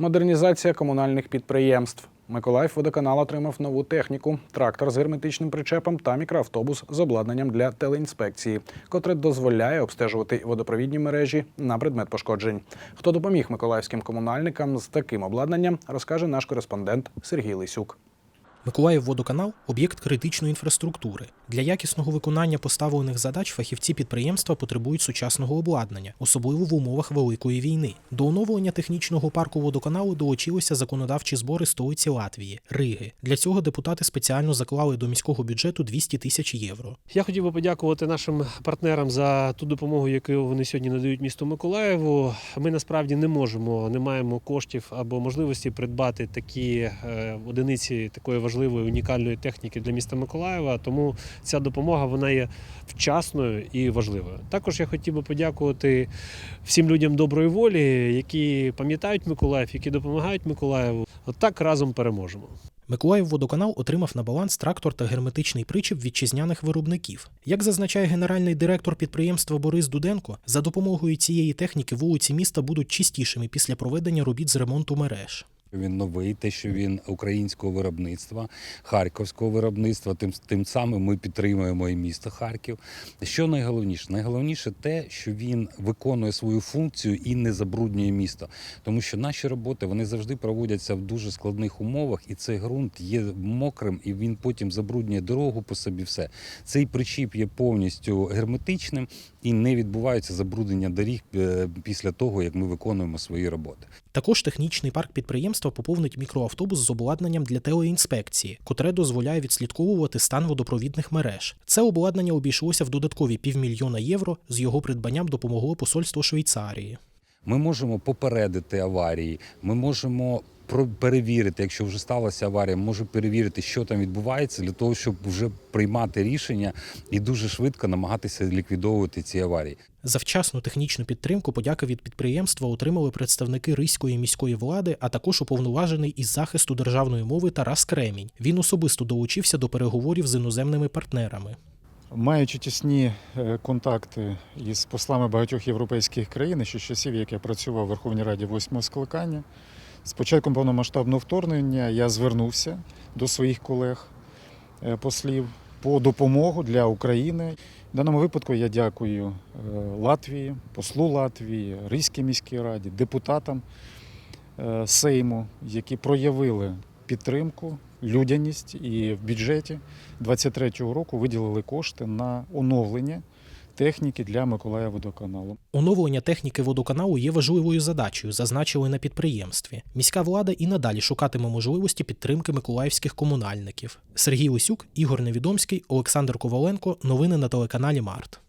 Модернізація комунальних підприємств. Миколаїв водоканал отримав нову техніку: трактор з герметичним причепом та мікроавтобус з обладнанням для телеінспекції, котре дозволяє обстежувати водопровідні мережі на предмет пошкоджень. Хто допоміг миколаївським комунальникам з таким обладнанням, розкаже наш кореспондент Сергій Лисюк. Миколаївводоканал – об'єкт критичної інфраструктури. Для якісного виконання поставлених задач фахівці підприємства потребують сучасного обладнання, особливо в умовах великої війни. До оновлення технічного парку водоканалу долучилися законодавчі збори столиці Латвії Риги. Для цього депутати спеціально заклали до міського бюджету 200 тисяч євро. Я хотів би подякувати нашим партнерам за ту допомогу, яку вони сьогодні надають місту Миколаєву. Ми насправді не можемо, не маємо коштів або можливості придбати такі е, одиниці такої важливої унікальної техніки для міста Миколаєва. Тому ця допомога вона є вчасною і важливою. Також я хотів би подякувати всім людям доброї волі, які пам'ятають Миколаїв, які допомагають Миколаєву. От разом переможемо. Миколаївводоканал отримав на баланс трактор та герметичний причіп вітчизняних виробників. Як зазначає генеральний директор підприємства Борис Дуденко, за допомогою цієї техніки вулиці міста будуть чистішими після проведення робіт з ремонту мереж. Він новий, те, що він українського виробництва, харківського виробництва. Тим тим самим ми підтримуємо і місто Харків. Що найголовніше? Найголовніше те, що він виконує свою функцію і не забруднює місто, тому що наші роботи вони завжди проводяться в дуже складних умовах, і цей ґрунт є мокрим, і він потім забруднює дорогу по собі. Все цей причіп є повністю герметичним і не відбувається забруднення доріг е, після того, як ми виконуємо свої роботи. Також технічний парк підприємства поповнить мікроавтобус з обладнанням для телеінспекції, котре дозволяє відслідковувати стан водопровідних мереж. Це обладнання обійшлося в додаткові півмільйона євро. З його придбанням допомогло посольство Швейцарії. Ми можемо попередити аварії, ми можемо перевірити, якщо вже сталася аварія, ми можемо перевірити, що там відбувається, для того, щоб вже приймати рішення і дуже швидко намагатися ліквідовувати ці аварії. За вчасну технічну підтримку подяки від підприємства отримали представники Ризької міської влади, а також уповноважений із захисту державної мови Тарас Кремінь. Він особисто долучився до переговорів з іноземними партнерами. Маючи тісні е, контакти із послами багатьох європейських країн, ще з часів, як я працював у Верховній Раді восьмого скликання, з початком повномасштабного вторгнення я звернувся до своїх колег е, по допомогу для України. В даному випадку я дякую е, Латвії, послу Латвії, Ризькій міській раді, депутатам е, Сейму, які проявили підтримку, людяність і в бюджеті 23-го року виділили кошти на оновлення техніки для Миколаєва водоканалу. Оновлення техніки водоканалу є важливою задачею, зазначили на підприємстві. Міська влада і надалі шукатиме можливості підтримки миколаївських комунальників. Сергій Лисюк, Ігор Невідомський, Олександр Коваленко. Новини на телеканалі Март.